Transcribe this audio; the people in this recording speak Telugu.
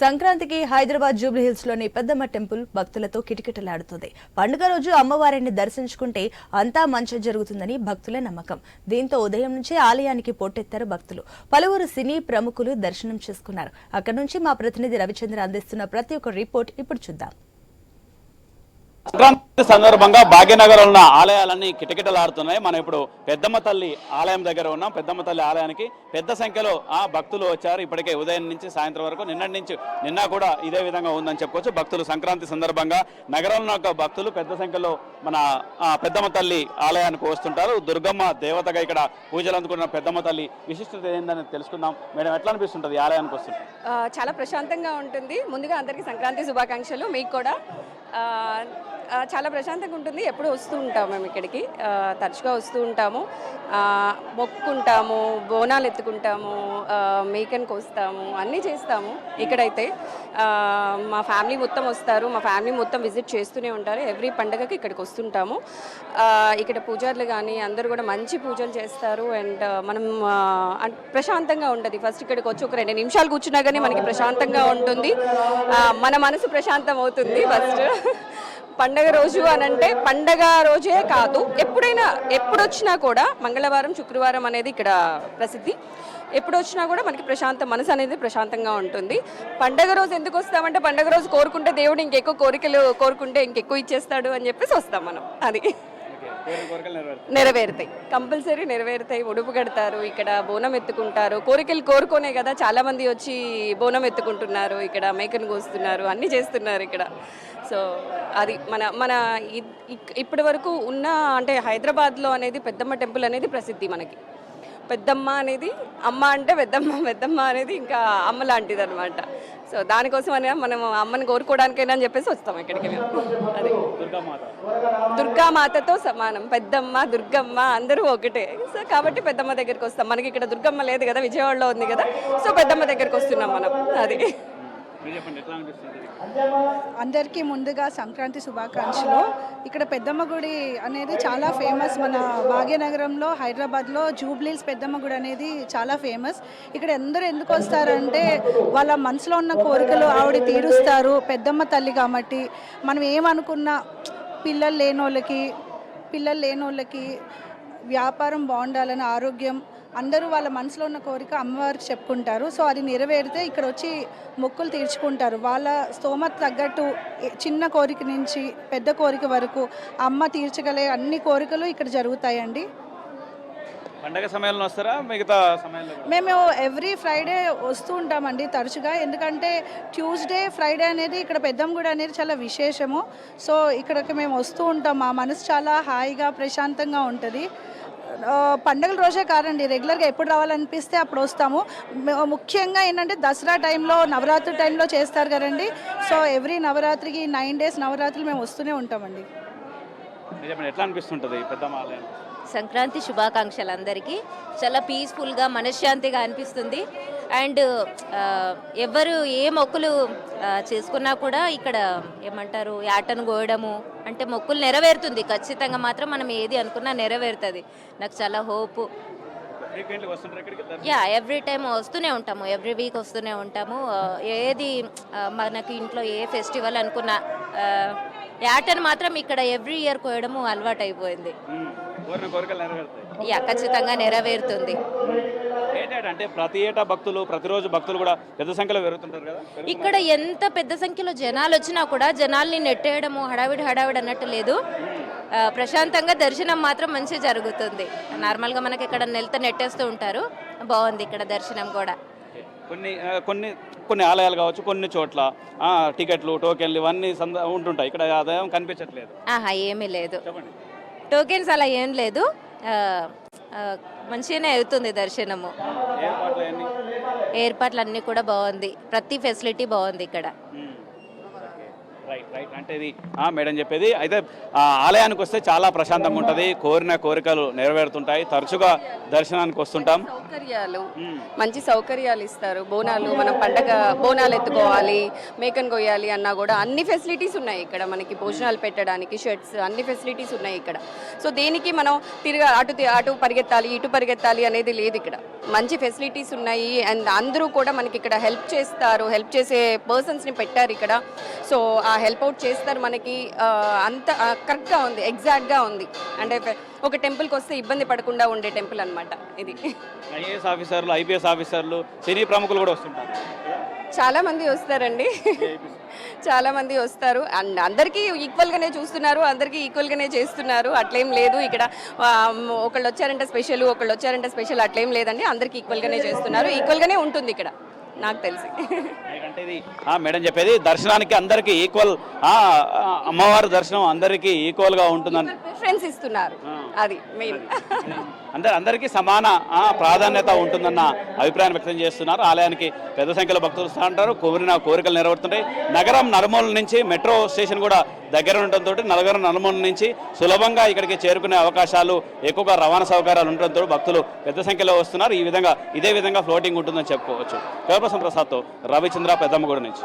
సంక్రాంతికి హైదరాబాద్ జూబ్లీహిల్స్లోని పెద్దమ్మ టెంపుల్ భక్తులతో కిటకిటలాడుతుంది. పండుగ రోజు అమ్మవారిని దర్శించుకుంటే అంతా మంచి జరుగుతుందని భక్తుల నమ్మకం. దీంతో ఉదయం నుంచే ఆలయానికి పోటెత్తారు భక్తులు. పలువురు సినీ ప్రముఖులు దర్శనం చేసుకున్నారు. అక్కడి నుంచి మా ప్రతినిధి రవిచంద్ర అందిస్తున్న ప్రతి ఒక్క రిపోర్ట్ ఇప్పుడు చూద్దాం. సంక్రాంతి సందర్భంగా భాగ్యనగర్ ఉన్న ఆలయాలన్నీ కిటకిటలాడుతున్నాయి. మనం ఇప్పుడు పెద్దమ్మ తల్లి ఆలయం దగ్గర ఉన్నాం. పెద్దమ్మ తల్లి ఆలయానికి పెద్ద సంఖ్యలో ఆ భక్తులు వచ్చారు. ఇప్పటికే ఉదయం నుంచి సాయంత్రం వరకు నిన్నటి నుంచి నిన్న కూడా ఇదే విధంగా ఉందని చెప్పుకోవచ్చు. భక్తులు సంక్రాంతి సందర్భంగా నగరంలో ఉన్న భక్తులు పెద్ద సంఖ్యలో మన ఆ, పెద్దమ్మ తల్లి ఆలయానికి వస్తుంటారు. దుర్గమ్మ దేవతగా ఇక్కడ పూజలు అందుకున్న పెద్దమ్మ తల్లి విశిష్టత ఏందని తెలుసుకుందాం. మేడం ఎట్లా అనిపిస్తుంటుంది ఆలయానికి వస్తుంటే? చాలా ప్రశాంతంగా ఉంటుంది. ముందుగా అందరికీ సంక్రాంతి శుభాకాంక్షలు. మీకు కూడా. చాలా ప్రశాంతంగా ఉంటుంది. ఎప్పుడు వస్తూ ఉంటాము మేము ఇక్కడికి. తరచుగా వస్తూ ఉంటాము. మొక్కుంటాము మొక్కుకుంటాము బోనాలు ఎత్తుకుంటాము మేకని మేకను కోస్తాము అన్నీ చేస్తాము ఇక్కడైతే. మా ఫ్యామిలీ మొత్తం వస్తారు. మా ఫ్యామిలీ మొత్తం విజిట్ చేస్తూనే ఉంటారు. ఎవ్రీ పండగకి ఇక్కడికి వస్తుంటాము. ఇక్కడ పూజారులు కానీ అందరూ కూడా మంచి పూజలు చేస్తారు. అండ్ మనం అన్- ప్రశాంతంగా ఉంటుంది. ఫస్ట్ ఇక్కడికి వచ్చి ఒక రెండు నిమిషాలు కూర్చున్నా కానీ మనకి ప్రశాంతంగా ఉంటుంది. మన మనసు ప్రశాంతం అవుతుంది ఫస్ట్. పండగ రోజు అని అంటే పండగ రోజే కాదు. ఎప్పుడైనా ఎప్పుడొచ్చినా కూడా మంగళవారం శుక్రవారం అనేది ఇక్కడ ప్రసిద్ధి. ఎప్పుడు వచ్చినా కూడా మనకి ప్రశాంత మనసు అనేది ప్రశాంతంగా ఉంటుంది. పండగ రోజు ఎందుకు వస్తామంటే పండగ రోజు కోరుకుంటే దేవుడు ఇంకెక్కువ కోరికలు కోరుకుంటే ఇంకెక్కువ ఇచ్చేస్తాడు అని చెప్పేసి వస్తాం మనం. అది. నెరవేరుతాయి. కంపల్సరీ నెరవేరుతాయి. ఉడుపు కడతారు. ఇక్కడ బోనం ఎత్తుకుంటారు. కోరికలు కోరుకోనే కదా చాలా మంది వచ్చి బోనం ఎత్తుకుంటున్నారు. ఇక్కడ మేకను కోస్తున్నారు. అన్నీ చేస్తున్నారు ఇక్కడ. సో అది మన మన ఇప్పటి వరకు ఉన్న అంటే హైదరాబాద్లో అనేది పెద్దమ్మ టెంపుల్ అనేది ప్రసిద్ధి మనకి. పెద్దమ్మ అనేది అమ్మ అంటే పెద్దమ్మ పెద్దమ్మ అనేది ఇంకా అమ్మ లాంటిది అనమాట సో దానికోసం అని మనం అమ్మని కోరుకోవడానికైనా అని చెప్పేసి వస్తాం ఇక్కడికి మేము అది. దుర్గామాతతో సమానం. పెద్దమ్మ దుర్గమ్మ అందరూ ఒకటే. సో కాబట్టి పెద్దమ్మ దగ్గరికి వస్తాం. మనకి ఇక్కడ దుర్గమ్మ లేదు కదా విజయవాడలో ఉంది కదా. సో పెద్దమ్మ దగ్గరికి వస్తున్నాం మనం. అది. అందరికీ? ముందుగా సంక్రాంతి శుభాకాంక్షలు. ఇక్కడ పెద్దమ్మ గుడి అనేది చాలా ఫేమస్. మన భాగ్యనగరంలో హైదరాబాద్లో జూబ్లీస్ పెద్దమ్మ గుడి అనేది చాలా ఫేమస్. ఇక్కడ అందరూ ఎందుకు వస్తారంటే వాళ్ళ మనసులో ఉన్న కోరికలు ఆవిడ తీరుస్తారు పెద్దమ్మ తల్లి కాబట్టి. మనం ఏమనుకున్నా పిల్లలు లేనోళ్ళకి పిల్లలు లేనోళ్ళకి వ్యాపారం బాగుండాలని ఆరోగ్యం అందరూ వాళ్ళ మనసులో ఉన్న కోరిక అమ్మవారికి చెప్పుకుంటారు. సో అది నెరవేరితే ఇక్కడ వచ్చి మొక్కులు తీర్చుకుంటారు. వాళ్ళ స్తోమత తగ్గట్టు చిన్న కోరిక నుంచి పెద్ద కోరిక వరకు అమ్మ తీర్చగలే అన్ని కోరికలు ఇక్కడ జరుగుతాయండి. పండగ సమయంలో వస్తారా? మిగతా సమయంలో? మేము ఎవ్రీ ఫ్రైడే వస్తూ ఉంటామండి తరచుగా. ఎందుకంటే ట్యూస్డే ఫ్రైడే అనేది ఇక్కడ పెద్దంగూడ అనేది చాలా విశేషము. సో ఇక్కడికి మేము వస్తూ ఉంటాం. మా మనసు చాలా హాయిగా ప్రశాంతంగా ఉంటుంది. పండగల రోజే కాదండి రెగ్యులర్గా ఎప్పుడు రావాలనిపిస్తే అప్పుడు వస్తాము. ముఖ్యంగా ఏంటంటే దసరా టైంలో నవరాత్రి టైంలో చేస్తారు కదండి. సో ఎవ్రీ నవరాత్రికి నైన్ డేస్ నవరాత్రులు మేము వస్తూనే ఉంటామండి. ఎట్లా అనిపిస్తుంటుంది? సంక్రాంతి శుభాకాంక్షలు అందరికీ చాలా పీస్ఫుల్గా మనశ్శాంతిగా అనిపిస్తుంది. అండ్ ఎవరు ఏ మొక్కులు చేసుకున్నా కూడా ఇక్కడ ఏమంటారు యాటను కోయడము అంటే మొక్కులు నెరవేరుతుంది. ఖచ్చితంగా మాత్రం మనం ఏది అనుకున్నా నెరవేరుతుంది. నాకు చాలా హోపు. యా ఎవ్రీ టైం వస్తూనే ఉంటాము. ఎవ్రీ వీక్ వస్తూనే ఉంటాము. ఏది మనకి ఇంట్లో ఏ ఫెస్టివల్ అనుకున్నా యాటను మాత్రం ఇక్కడ ఎవ్రీ ఇయర్ కోయడము అలవాటు అయిపోయింది కోరిన కోరికలు నెరవేరుతాయి. యా ఖచ్చితంగా నెరవేరుతుంది. అంటే ప్రతి ఏటా భక్తులు ప్రతిరోజు భక్తులు కూడా పెద్ద సంఖ్యలో పెరుగుతుంటారు కదా? ఇక్కడ ఎంత పెద్ద సంఖ్యలో జనాలు వచ్చినా కూడా జనాల్ని నెట్టేయడము హడావిడి హడావిడి అన్నట్టు లేదు. ప్రశాంతంగా దర్శనం మాత్రం మంచిగా జరుగుతుంది. నార్మల్గా మనకి ఇక్కడ నెలత నెట్టేస్తూ ఉంటారు. బాగుంది ఇక్కడ దర్శనం కూడా. కొన్ని కొన్ని కొన్ని ఆలయాలు కావచ్చు కొన్ని చోట్ల టికెట్లు టోకెన్లు ఇవన్నీ ఉంటుంటాయి. ఇక్కడ ఆదాయం కనిపించట్లేదు. ఆహా ఏమీ లేదు. చెప్పండి. టోకెన్స్ అలా ఏం లేదు. మంచిగానే అవుతుంది దర్శనము. ఏర్పాట్లు అన్నీ కూడా బాగుంది. ప్రతి ఫెసిలిటీ బాగుంది ఇక్కడ. రైట్ రైట్ అంటే ఇది మేడం చెప్పేది అయితే ఆ, ఆలయానికి వస్తే చాలా ప్రశాంతంగా ఉంటుంది. కోరిన కోరికలు నెరవేరుతుంటాయి. తరచుగా దర్శనానికి వస్తుంటాం. సౌకర్యాలు. మంచి సౌకర్యాలు ఇస్తారు. బోనాలు మనం పండగ బోనాలు ఎత్తుకోవాలి మేకను కొయ్యాలి అన్నా కూడా అన్ని ఫెసిలిటీస్ ఉన్నాయి ఇక్కడ మనకి. భోజనాలు పెట్టడానికి షర్ట్స్ అన్ని ఫెసిలిటీస్ ఉన్నాయి ఇక్కడ. సో దేనికి మనం తిరగ అటు అటు పరిగెత్తాలి ఇటు పరిగెత్తాలి అనేది లేదు ఇక్కడ. మంచి ఫెసిలిటీస్ ఉన్నాయి. అండ్ అందరూ కూడా మనకి ఇక్కడ హెల్ప్ చేస్తారు. హెల్ప్ చేసే పర్సన్స్ని పెట్టారు ఇక్కడ. సో ఆ హెల్ప్ అవుట్ చేస్తారు మనకి అంత కరెక్ట్గా ఉంది ఎగ్జాక్ట్గా ఉంది. అంటే ఒక టెంపుల్కి వస్తే ఇబ్బంది పడకుండా ఉండే టెంపుల్ అన్నమాట ఇది. ఐఏఎస్ ఆఫీసర్లు ఐపీఎస్ ఆఫీసర్లు సినీ ప్రముఖులు కూడా వస్తుంటారు. చాలా మంది వస్తారండి. చాలా మంది వస్తారు. అండ్ అందరికీ ఈక్వల్గానే చూస్తున్నారు అందరికీ ఈక్వల్గానే చేస్తున్నారు. అట్లేం లేదు ఇక్కడ. ఒకళ్ళు వచ్చారంటే స్పెషల్ ఒకళ్ళు వచ్చారంటే స్పెషల్ అట్లేం లేదండి. అందరికీ ఈక్వల్గానే చేస్తున్నారు. ఈక్వల్గానే ఉంటుంది ఇక్కడ. నాకు తెలిసి. అంటే ఇది ఆ, మేడం చెప్పేది దర్శనానికి అందరికీ ఈక్వల్ అమ్మవారి దర్శనం అందరికీ ఈక్వల్గా ఉంటుందని. ప్రిఫరెన్స్ ఇస్తున్నారు. అది మెయిన్ అందరు అందరికీ సమాన ప్రాధాన్యత ఉంటుందన్న అభిప్రాయం వ్యక్తం చేస్తున్నారు. ఆలయానికి పెద్ద సంఖ్యలో భక్తులు వస్తూ ఉంటారు. కోరిన కోరికలు నెరవేరుతుంటాయి. నగరం నలుమూల నుంచి మెట్రో స్టేషన్ కూడా దగ్గర ఉండటంతో నలుగురు నలుమూల నుంచి సులభంగా ఇక్కడికి చేరుకునే అవకాశాలు ఎక్కువగా రవాణా సౌకర్యాలు ఉండటంతో భక్తులు పెద్ద సంఖ్యలో వస్తున్నారు. ఈ విధంగా ఇదే విధంగా ఫ్లోటింగ్ ఉంటుందని చెప్పుకోవచ్చు. కల్పసం ప్రసాద్తో రవిచంద్ర పెద్దమ్మగూడ నుంచి.